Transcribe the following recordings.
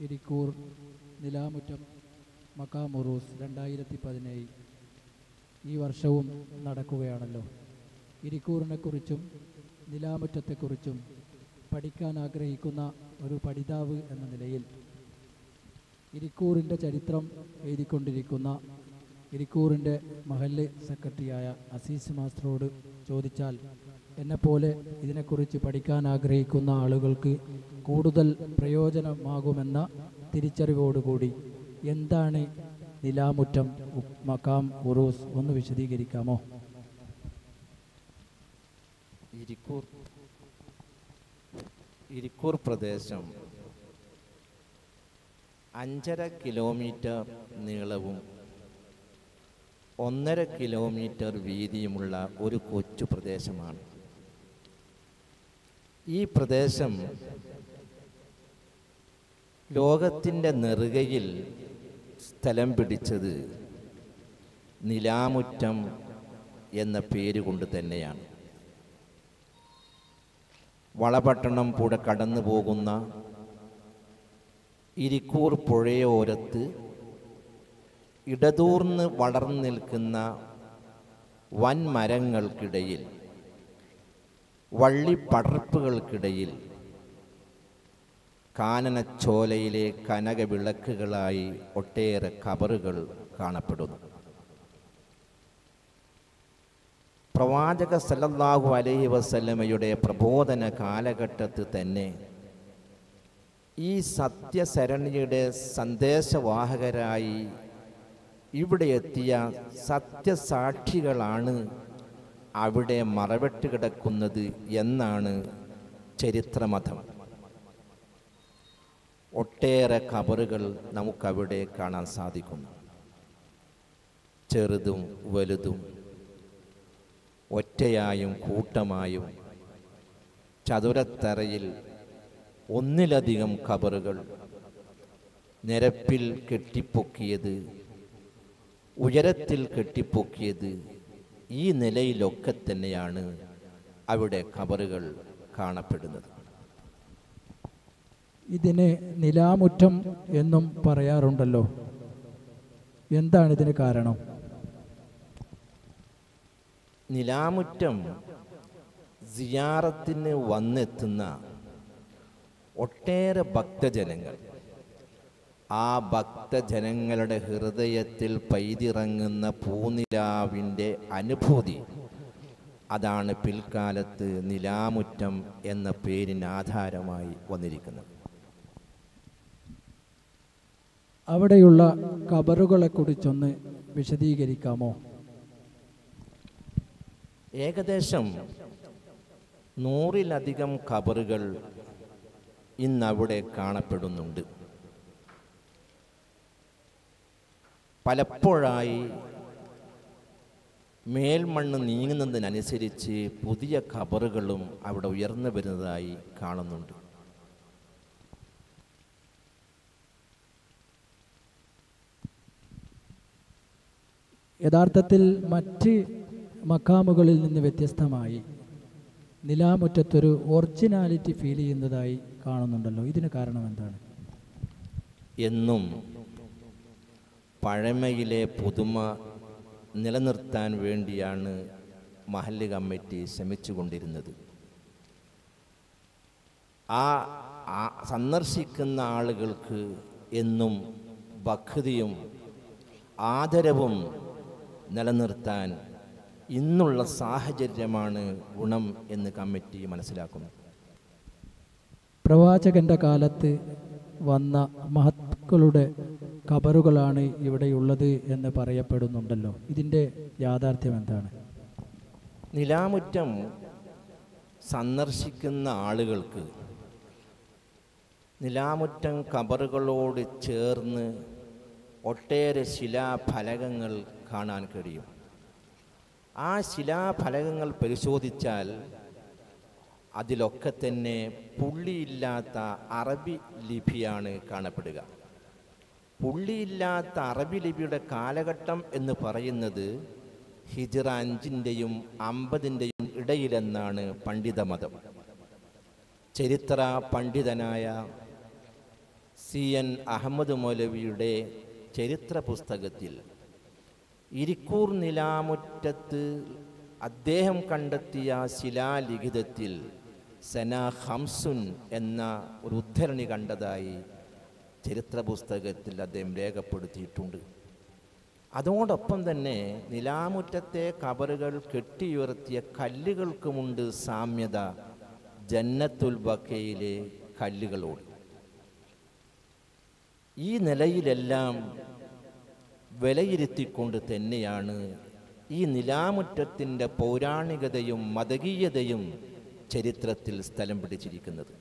ഇരിക്കൂർ നിലാമുറ്റം മക്കാമുറൂസ് രണ്ടായിരത്തി പതിനേഴ് ഈ വർഷവും നടക്കുകയാണല്ലോ. ഇരിക്കൂറിനെക്കുറിച്ചും നിലാമുറ്റത്തെക്കുറിച്ചും പഠിക്കാൻ ആഗ്രഹിക്കുന്ന ഒരു പഠിതാവ് എന്ന നിലയിൽ ഇരിക്കൂറിന്റെ ചരിത്രം എഴുതിക്കൊണ്ടിരിക്കുന്ന ഇരിക്കൂറിന്റെ മഹല്ല് സെക്രട്ടറിയായ അസീസ് മാസ്റ്ററോട് ചോദിച്ചാൽ എന്നെപ്പോലെ ഇതിനെക്കുറിച്ച് പഠിക്കാൻ ആഗ്രഹിക്കുന്ന ആളുകൾക്ക് കൂടുതൽ പ്രയോജനമാകുമെന്ന തിരിച്ചറിവോടുകൂടി എന്താണ് നിലാമുറ്റം മക്കാം ഉറൂസ് ഒന്ന് വിശദീകരിക്കാമോ? ഇരിക്കൂർ ഇരിക്കൂർ പ്രദേശം അഞ്ചര കിലോമീറ്റർ നീളവും ഒന്നര കിലോമീറ്റർ വീതിയുമുള്ള ഒരു കൊച്ചു പ്രദേശമാണ്. ഈ പ്രദേശം ലോകത്തിന്റെ നെറുകയിൽ സ്ഥലം പിടിച്ചത് നിലാമുറ്റം എന്ന പേര് കൊണ്ട് തന്നെയാണ്. വളപട്ടണം കൂടെ കടന്നു പോകുന്ന ഇരിക്കൂർ പുഴയോരത്ത് ഇടതൂർന്ന് വളർന്നു നിൽക്കുന്ന വൻമരങ്ങൾക്കിടയിൽ വള്ളിപ്പടർപ്പുകൾക്കിടയിൽ കാനനച്ചോലയിലെ കനകവിളക്കുകളായി ഒട്ടേറെ കബറുകൾ കാണപ്പെടുന്നു. പ്രവാചക സല്ലല്ലാഹു അലൈഹി വസല്ലമയുടെ പ്രബോധന കാലഘട്ടത്തിൽ തന്നെ ഈ സത്യസരണിയുടെ സന്ദേശവാഹകരായി ഇവിടെ എത്തിയ സത്യസാക്ഷികളാണ് അവിടെ മറവിട്ട് കിടക്കുന്നത് എന്നാണ് ചരിത്രമതം ഒട്ടേറെ കബറുകൾ നമുക്കവിടെ കാണാൻ സാധിക്കുന്നു. ചെറുതും വലുതും ഒറ്റയായും കൂട്ടമായും ചതുരത്തറയിൽ ഒന്നിലധികം കബറുകൾ നിരപ്പിൽ കെട്ടിപ്പൊക്കിയത് ഉയരത്തിൽ കെട്ടിപ്പൊക്കിയത് ഈ നിലയിലൊക്കെ തന്നെയാണ് അവിടെ കബറുകൾ കാണപ്പെടുന്നത്. ഇതിന് നിലാമുറ്റം എന്നും പറയാറുണ്ടല്ലോ. എന്താണ് ഇതിന് കാരണം? നിലാമുറ്റം സിയാറത്തിന് വന്നെത്തുന്ന ഒട്ടേറെ ഭക്തജനങ്ങൾ. ആ ഭക്തജനങ്ങളുടെ ഹൃദയത്തിൽ പൈതിറങ്ങുന്ന പൂനിലാവിന്റെ അനുഭൂതി. അതാണ് പിൽക്കാലത്ത് നിലാമുറ്റം എന്ന പേരിന് ആധാരമായി വന്നിരിക്കുന്നത്. അവിടെയുള്ള കബറുകളെക്കുറിച്ചൊന്ന് വിശദീകരിക്കാമോ? ഏകദേശം നൂറിലധികം കബറുകൾ ഇന്നവിടെ കാണപ്പെടുന്നുണ്ട്. പലപ്പോഴായി മേൽമണ്ണ് നീങ്ങുന്നതിനനുസരിച്ച് പുതിയ കബറുകളും അവിടെ ഉയർന്നു വരുന്നതായി കാണുന്നുണ്ട്. യഥാർത്ഥത്തിൽ മറ്റ് മക്കാമുകളിൽ നിന്ന് വ്യത്യസ്തമായി നിലാമുറ്റത്തൊരു ഒറിജിനാലിറ്റി ഫീൽ ചെയ്യുന്നതായി കാണുന്നുണ്ടല്ലോ. ഇതിന് കാരണം എന്താണ്? എന്നും പഴമയിലെ പുതുമ നിലനിർത്താൻ വേണ്ടിയാണ് മഹല്ല് കമ്മിറ്റി ശ്രമിച്ചുകൊണ്ടിരുന്നത്. ആ സന്ദർശിക്കുന്ന ആളുകൾക്ക് എന്നും ഭക്തിയും ആദരവും നിലനിർത്താൻ ഇന്നുള്ള സാഹചര്യമാണ് ഗുണം എന്ന് കമ്മിറ്റി മനസ്സിലാക്കുന്നു. പ്രവാചകന്റെ കാലത്ത് വന്ന മഹത്ക്കളുടെ ഖബറുകളാണ് ഇവിടെയുള്ളത് എന്ന് പറയപ്പെടുന്നുണ്ടല്ലോ. ഇതിന്റെ യാഥാർത്ഥ്യം എന്താണ്? നിലാമുറ്റം സന്ദർശിക്കുന്ന ആളുകൾക്ക് നിലാമുറ്റം കബറുകളോട് ചേർന്ന് ഒട്ടേറെ ശിലാഫലകങ്ങൾ കാണാൻ കഴിയും. ആ ശിലാഫലകങ്ങൾ പരിശോധിച്ചാൽ അതിലൊക്കെ തന്നെ പുള്ളിയില്ലാത്ത അറബി ലിപിയാണ് കാണപ്പെടുക. പുള്ളിയില്ലാത്ത അറബി ലിപിയുടെ കാലഘട്ടം എന്ന് പറയുന്നത് ഹിജ്റ അഞ്ചിന്റെയും അമ്പതിന്റെയും ഇടയിലെന്നാണ് പണ്ഡിതമതം. ചരിത്ര പണ്ഡിതനായ സി എൻ അഹമ്മദ് മൗലവിയുടെ ചരിത്ര പുസ്തകത്തിൽ ഇരിക്കൂർ നിലാമുറ്റത്ത് അദ്ദേഹം കണ്ടെത്തിയ ശിലാലിഖിതത്തിൽ സന ഹംസുൻ എന്ന ഒരു ഉദ്ധരണി കണ്ടതായി ചരിത്ര പുസ്തകത്തിൽ അദ്ദേഹം രേഖപ്പെടുത്തിയിട്ടുണ്ട്. അതോടൊപ്പം തന്നെ നിലാമുറ്റത്തെ കബറുകൾ കെട്ടിയുയർത്തിയ കല്ലുകൾക്കുമുണ്ട് സാമ്യത ജന്നത്തുൽ ബക്കയിലെ കല്ലുകളോട്. ഈ നിലയിലെല്ലാം വിലയിരുത്തിക്കൊണ്ട് തന്നെയാണ് ഈ നിലാമുറ്റത്തിന്റെ പൗരാണികതയും മതകീയതയും ചരിത്രത്തിൽ സ്ഥലം പിടിച്ചിരിക്കുന്നത്.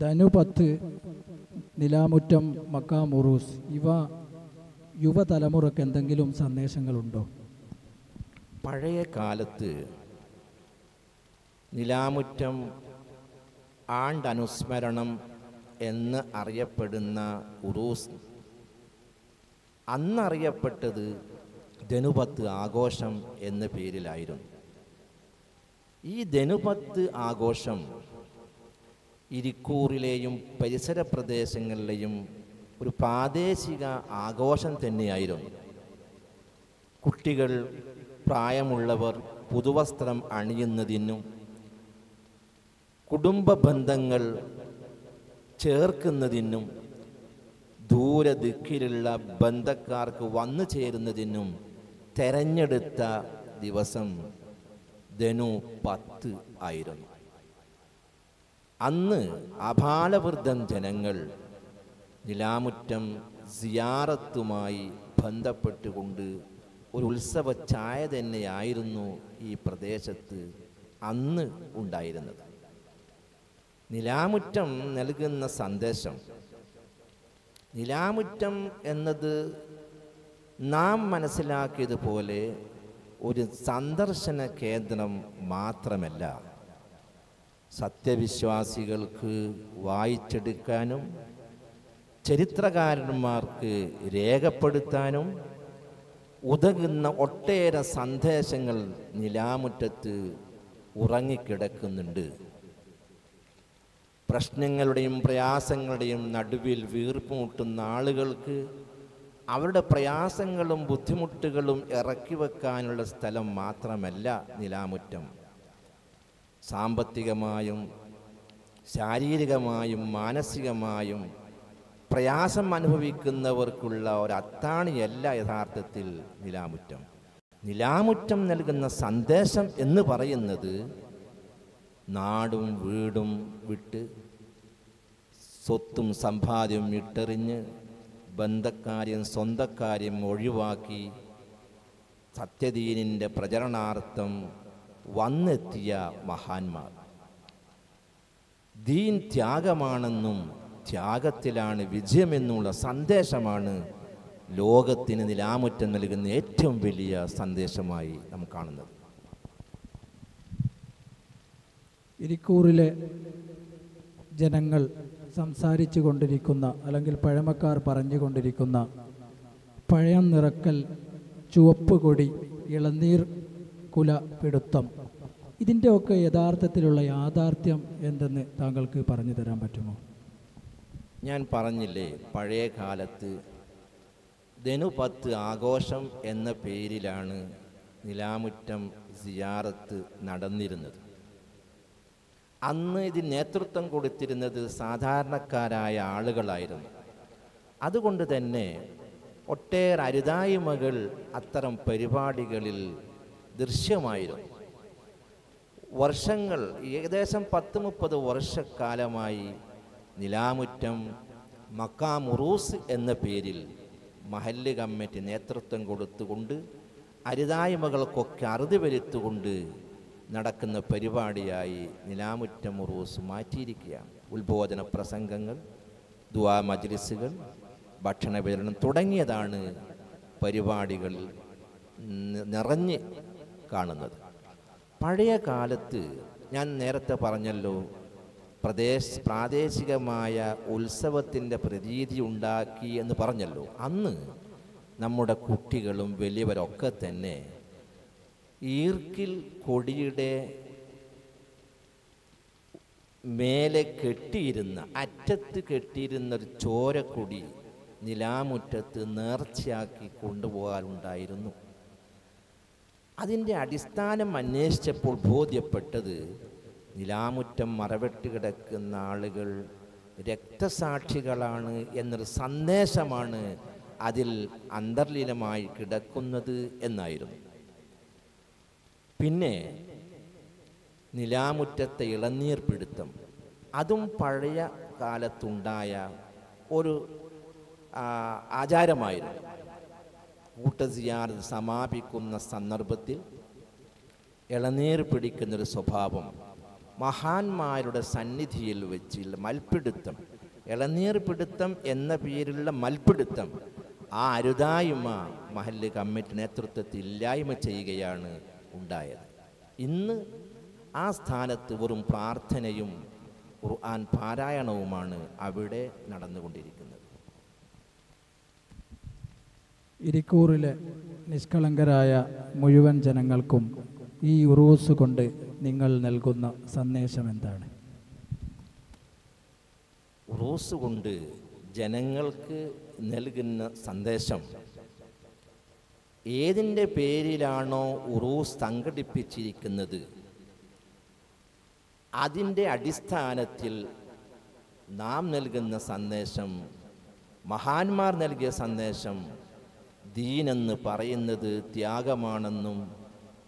ധനുപത്ത് നിലാമുറ്റം മക്കാം മുറൂസ് ഇവ യുവതലമുറക്ക് എന്തെങ്കിലും സന്ദേശങ്ങളുണ്ടോ? പഴയ കാലത്ത് നിലാമുറ്റം ആണ്ടനുസ്മരണം എന്ന് അറിയപ്പെടുന്ന ഉറൂസ് അന്നറിയപ്പെട്ടത് ധനുപത്ത് ആഘോഷം എന്ന പേരിലായിരുന്നു. ഈ ധനുപത്ത് ആഘോഷം ഇരിക്കൂറിലെയും പരിസര പ്രദേശങ്ങളിലെയും ഒരു പ്രാദേശിക ആഘോഷം തന്നെയായിരുന്നു. കുട്ടികൾ പ്രായമുള്ളവർ പുതുവസ്ത്രം അണിയുന്നതിനും കുടുംബ ബന്ധങ്ങൾ ചേർക്കുന്നതിനും ദൂരദിക്കിലുള്ള ബന്ധക്കാർക്ക് വന്നു ചേരുന്നതിനും തെരഞ്ഞെടുത്ത ദിവസം ധനു പത്ത് ആയിരുന്നു. അന്ന് അപാലവൃദ്ധം ജനങ്ങൾ നിലാമുറ്റം സിയാറത്തുമായി ബന്ധപ്പെട്ടുകൊണ്ട് ഒരു ഉത്സവ ചായ തന്നെയായിരുന്നു ഈ പ്രദേശത്ത് അന്ന് ഉണ്ടായിരുന്നത്. നിലാമുറ്റം നൽകുന്ന സന്ദേശം നിലാമുറ്റം എന്നത് നാം മനസ്സിലാക്കിയതുപോലെ ഒരു സന്ദർശന കേന്ദ്രം മാത്രമല്ല. സത്യവിശ്വാസികൾക്ക് വായിച്ചെടുക്കാനും ചരിത്രകാരന്മാർക്ക് രേഖപ്പെടുത്താനും ഉതകുന്ന ഒട്ടേറെ സന്ദേശങ്ങൾ നിലാമുറ്റത്ത് ഉറങ്ങിക്കിടക്കുന്നുണ്ട്. പ്രശ്നങ്ങളുടെയും പ്രയാസങ്ങളുടെയും നടുവിൽ വീർപ്പുമുട്ടുന്ന ആളുകൾക്ക് അവരുടെ പ്രയാസങ്ങളും ബുദ്ധിമുട്ടുകളും ഇറക്കി വെക്കാനുള്ള സ്ഥലം മാത്രമല്ല നിലാമുറ്റം. സാമ്പത്തികമായും ശാരീരികമായും മാനസികമായും പ്രയാസം അനുഭവിക്കുന്നവർക്കുള്ള ഒരു അത്താണിയല്ല യഥാർത്ഥത്തിൽ നിലാമുറ്റം. നിലാമുറ്റം നൽകുന്ന സന്ദേശം എന്ന് പറയുന്നത് നാടും വീടും വിട്ട് സ്വത്തും സമ്പാദ്യവും ഇട്ടെറിഞ്ഞ് ബന്ധക്കാര്യം സ്വന്തക്കാര്യം ഒഴിവാക്കി സത്യദീനിന്റെ പ്രചരണാർത്ഥം വന്നെത്തിയ മഹാന്മാർ. ദീൻ ത്യാഗമാണെന്നും ത്യാഗത്തിലാണ് വിജയമെന്നുള്ള സന്ദേശമാണ് ലോകത്തിന് നിലാമുറ്റം നൽകുന്ന ഏറ്റവും വലിയ സന്ദേശമായി നാം കാണുന്നത്. ഇരിക്കൂറിലെ ജനങ്ങൾ സംസാരിച്ചു കൊണ്ടിരിക്കുന്ന അല്ലെങ്കിൽ പഴമക്കാർ പറഞ്ഞുകൊണ്ടിരിക്കുന്ന പഴയ നിറക്കൽ ചുവപ്പ് കൊടി ഇളനീർ കുല പിടുത്തം ഇതിന്റെ ഒക്കെ യഥാർത്ഥത്തിലുള്ള യാഥാർത്ഥ്യം എന്തെന്ന് താങ്കൾക്ക് പറഞ്ഞു തരാൻ പറ്റുമോ? ഞാൻ പറഞ്ഞില്ലേ പഴയ കാലത്ത് ധനുപത്ത് ആഘോഷം എന്ന പേരിലാണ് നിലാമുറ്റം സിയാറത്ത് നടന്നിരുന്നത്. അന്ന് ഇതിന് നേതൃത്വം കൊടുത്തിരുന്നത് സാധാരണക്കാരായ ആളുകളായിരുന്നു. അതുകൊണ്ട് തന്നെ ഒട്ടേറെ അരുതായ്മകൾ അത്തരം പരിപാടികളിൽ ദൃശ്യമായിരുന്നു. വർഷങ്ങൾ ഏകദേശം പത്ത് മുപ്പത് വർഷക്കാലമായി നിലാമുറ്റം മക്കാമുറൂസ് എന്ന പേരിൽ മഹല്ല് കമ്മിറ്റി നേതൃത്വം കൊടുത്തുകൊണ്ട് അരുതായ്മകൾക്കൊക്കെ അറുതി വരുത്തുകൊണ്ട് നടക്കുന്ന പരിപാടിയായി നിലാമുറ്റം ഉറൂസ് മാറ്റിയിരിക്കുകയാണ്. ഉത്ബോധന പ്രസംഗങ്ങൾ ദുവാ മജ്ലിസുകൾ ഭക്ഷണ വിതരണം തുടങ്ങിയതാണ് പരിപാടികൾ നിറഞ്ഞ് കാണുന്നത്. പഴയ കാലത്ത് ഞാൻ നേരത്തെ പറഞ്ഞല്ലോ പ്രദേശ പ്രാദേശികമായ ഉത്സവത്തിന്റെ പ്രതീതി ഉണ്ടാക്കി എന്ന് പറഞ്ഞല്ലോ. അന്ന് നമ്മുടെ കുട്ടികളും വലിയവരൊക്കെ തന്നെ ഈർക്കിൽ കൊടിയുടെ മേലെ കെട്ടിയിരുന്ന അറ്റത്ത് കെട്ടിയിരുന്ന ഒരു ചോരക്കൊടി നിലാമുറ്റത്ത് നേർച്ചയാക്കി കൊണ്ടുപോകാറുണ്ടായിരുന്നു അതിന്റെ അടിസ്ഥാനം അന്വേഷിച്ചപ്പോൾ ബോധ്യപ്പെട്ടത് നിലാമുറ്റം മറവെട്ട് കിടക്കുന്ന ആളുകൾ രക്തസാക്ഷികളാണ് എന്നൊരു സന്ദേശമാണ് അതിൽ അന്തർലീനമായി കിടക്കുന്നത് എന്നായിരുന്നു. പിന്നെ നിലാമുറ്റത്തെ ഇളനീർ പിടുത്തം. അതും പഴയ കാലത്തുണ്ടായ ഒരു ആചാരമായിരുന്നു. കൂട്ടസിയാർ സമാപിക്കുന്ന സന്ദർഭത്തിൽ ഇളനീർ പിടിക്കുന്നൊരു സ്വഭാവം മഹാന്മാരുടെ സന്നിധിയിൽ വെച്ച് മൽപിടുത്തം. ഇളനീർ പിടുത്തം എന്ന പേരിലുള്ള മൽപിടുത്തം ആ അരുതായ്മ മഹല്ല് കമ്മിറ്റി നേതൃത്വത്തിൽ ഇല്ലായ്മ ചെയ്യുകയാണ് ഉണ്ടായത്. ഇന്ന് ആ സ്ഥാനത്ത് വെറും പ്രാർത്ഥനയും ഖുർആൻ പാരായണവുമാണ് അവിടെ നടന്നുകൊണ്ടിരിക്കുന്നത്. ഇരിക്കൂറിലെ നിഷ്കളങ്കരായ മുഴുവൻ ജനങ്ങൾക്കും ഈ ഉറൂസ് കൊണ്ട് നിങ്ങൾ നൽകുന്ന സന്ദേശം എന്താണ്? ഉറൂസ് കൊണ്ട് ജനങ്ങൾക്ക് നൽകുന്ന സന്ദേശം ഏതിന്റെ പേരിലാണോ ഉറൂസ് സംഘടിപ്പിച്ചിരിക്കുന്നത്? അതിന്റെ അടിസ്ഥാനത്തിൽ നാം നൽകുന്ന സന്ദേശം മഹാന്മാർ നൽകിയ സന്ദേശം ദീനെന്ന് പറയുന്നത് ത്യാഗമാണെന്നും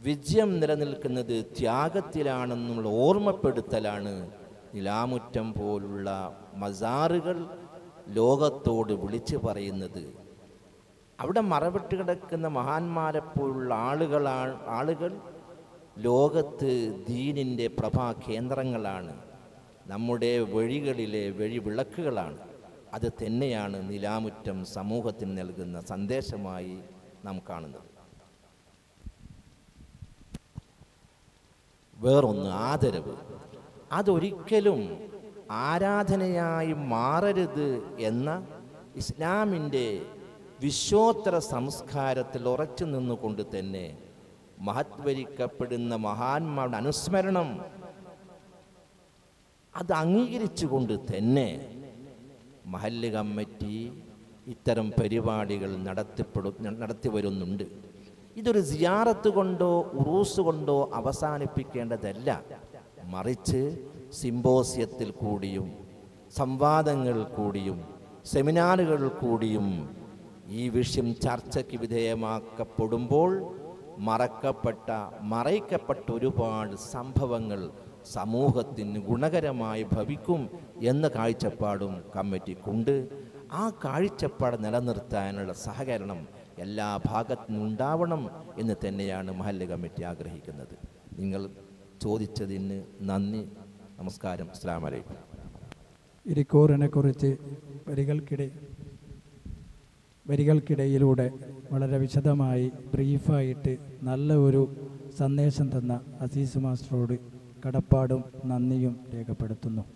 വിജയം നിലനിൽക്കുന്നത് ത്യാഗത്തിലാണെന്നുള്ള ഓർമ്മപ്പെടുത്തലാണ് നിലാമുറ്റം പോലുള്ള മസാറുകൾ ലോകത്തോട് വിളിച്ചു പറയുന്നത്. അവിടെ മറവിട്ട് കിടക്കുന്ന മഹാന്മാരെ പോലുള്ള ആളുകളാണ് ആളുകൾ ലോകത്ത് ദീനിന്റെ പ്രഭാ കേന്ദ്രങ്ങളാണ് നമ്മുടെ വഴികളിലെ വഴി വിളക്കുകളാണ് അത് തന്നെയാണ് നിലാമുറ്റം സമൂഹത്തിന് നൽകുന്ന സന്ദേശമായി നാം കാണുന്നത്. വേറൊന്ന് ആദരവ്. അതൊരിക്കലും ആരാധനയായി മാറരുത് എന്ന ഇസ്ലാമിന്റെ വിശ്വോത്തര സംസ്കാരത്തിൽ ഉറച്ചു നിന്നുകൊണ്ട് തന്നെ മഹത്വരിക്കപ്പെടുന്ന മഹാന്മാരുടെ അനുസ്മരണം അത് അംഗീകരിച്ചുകൊണ്ട് തന്നെ മഹല്ല് കമ്മിറ്റി ഇത്തരം പരിപാടികൾ നടത്തിപ്പെടു നടത്തി വരുന്നുണ്ട്. ഇതൊരു സിയാറത്ത് കൊണ്ടോ ഉറൂസ് കൊണ്ടോ അവസാനിപ്പിക്കേണ്ടതല്ല. മറിച്ച് സിമ്പോസിയത്തിൽ കൂടിയും സംവാദങ്ങൾ കൂടിയും സെമിനാറുകൾ കൂടിയും ഈ വിഷയം ചർച്ചയ്ക്ക് വിധേയമാക്കപ്പെടുമ്പോൾ മറക്കപ്പെട്ട മറയ്ക്കപ്പെട്ട ഒരുപാട് സംഭവങ്ങൾ സമൂഹത്തിന് ഗുണകരമായി ഭവിക്കും എന്ന കാഴ്ചപ്പാടും കമ്മിറ്റിക്കുണ്ട്. ആ കാഴ്ചപ്പാട് നിലനിർത്താനുള്ള സഹകരണം എല്ലാ ഭാഗത്തുനിന്നും ഉണ്ടാവണം എന്ന് തന്നെയാണ് മഹല്ല് കമ്മിറ്റി ആഗ്രഹിക്കുന്നത്. നിങ്ങൾ ചോദിച്ചതിന് നന്ദി. നമസ്കാരം. അസ്സാം വലൈക്കും ഇരിക്കൂറിനെ കുറിച്ച് വരികൾക്കിടെ വരികൾക്കിടയിലൂടെ വളരെ വിശദമായി ബ്രീഫായിട്ട് നല്ല ഒരു സന്ദേശം തന്ന അസീസ് മാസ്റ്ററോട് കടപ്പാടും നന്ദിയും രേഖപ്പെടുത്തുന്നു.